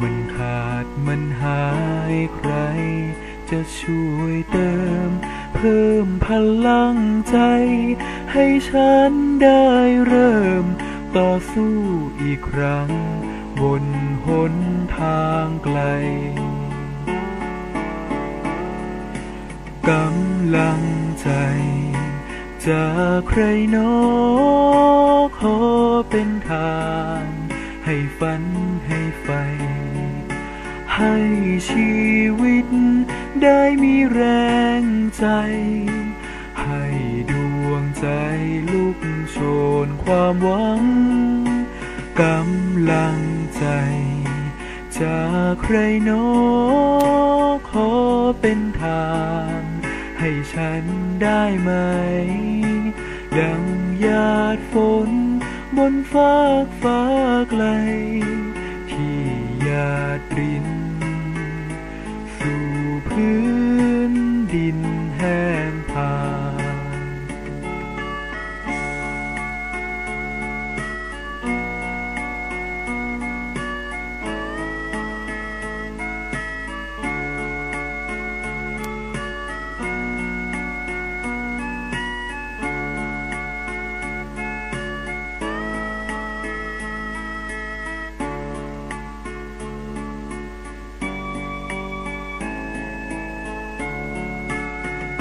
มันขาดมันหายใคร จะช่วยเติม เพิ่มพลังใจ ให้ฉันได้เริ่ม ต่อสู้อีกครั้ง บนหนทางไกลกำลังใจ จากใครนอขอเป็นทาง ให้ฝันให้ไฟ ให้ชีวิต ได้มีแรงใจ ให้ดวงใจลุกโชนความหวังกำลังใจ จากใครหนอขอเป็นทางให้ฉันได้ไหม ดังหยาดฝนบนฟากฟ้าไกล ที่หยาดริน ดินแห้ง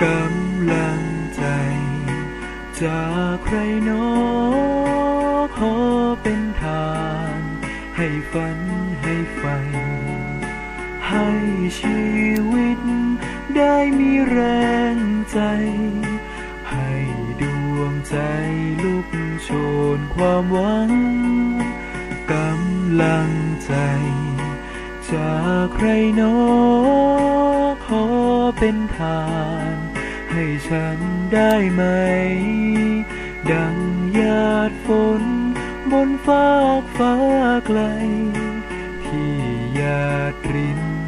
กำลังใจ จากใครนอขอเป็นทาง ให้ฝันให้ไฟ ให้ชีวิต ได้มีแรงใจ ให้ดวงใจลุกโชนความหวังกำลังใจ จากใครนอขอเป็นทาง ให้ฉันได้ไหม ดังหยาดฝน บนฟากฟ้าไกล ที่หยาดริน